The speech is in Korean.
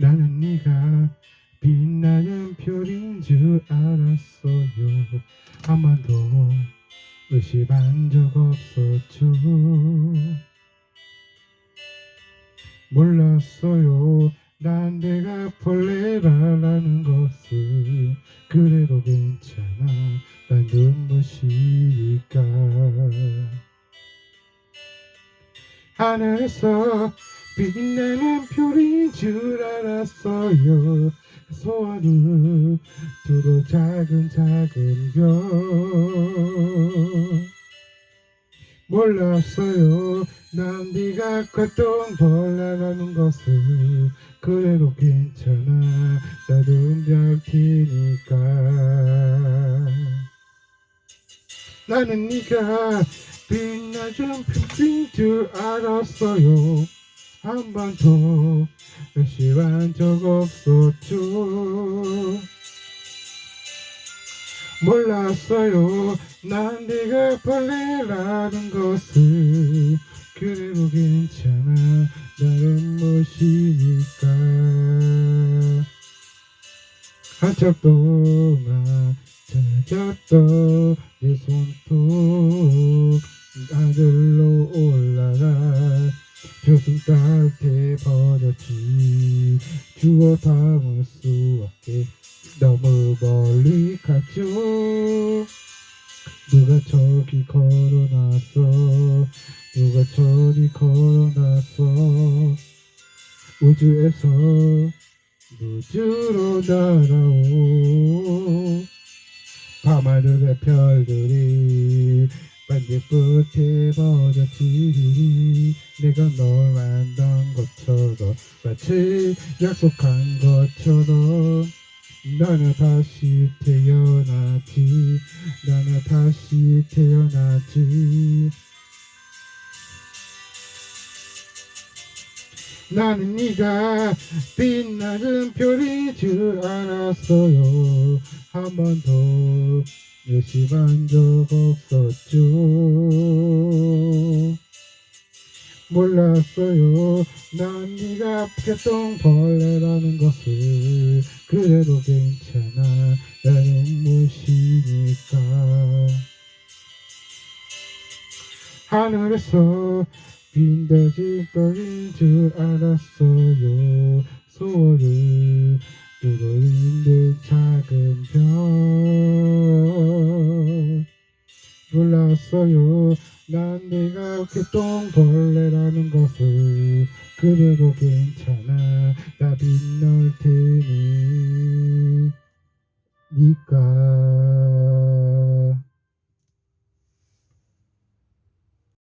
나는 네가 빛나는 별인 줄 알았어요. 한 번도 의심한 적 없었죠. 몰랐어요. 난 내가 벌레라는 것을. 그래도 괜찮아. 난 눈부시니까. 하늘에서 빛나는 별인 줄 알았어요. 소원은 두고 작은 작은 별. 몰랐어요. 난 네가 컸던 벌레라는 것을. 그래도 괜찮아. 별 테니까. 나는 네가 빛나준 빛인 줄 알았어요 한 번도 의심한 적 없었죠 몰랐어요. 난 네가 벌레라는 것을. 그래도 괜찮아. 나는 무시니까. 한참 동안 찾았던 내 손톱. 하늘로 올라가 저승 따뜻해 버렸지. 주워 담을 수 없게. 너무 멀리 갔죠. 누가 저기 걸어놨어? 누가 저리 걸어놨어? 우주에서 우주로 날아오 밤하늘의 별들이 반딧불 버졌지 내가 널 만난 것처럼 마치 약속한 것처럼. 나는 다시 태어났지 나는 다시 태어났지. 나는 네가 빛나는 별인 줄 알았어요. 한 번도 의심한 적 없었죠. 몰랐어요. 난 네가 개똥벌레라는 것을. 그래도 괜찮아. 나는 무시니까. 하늘에서 빈다지 떨린 줄 알았어요. 소원을 있는 작은 별 몰랐어요. 난 내가 개똥벌레라는 것을. 그래도 괜찮아. 나 빛날 테니. 니까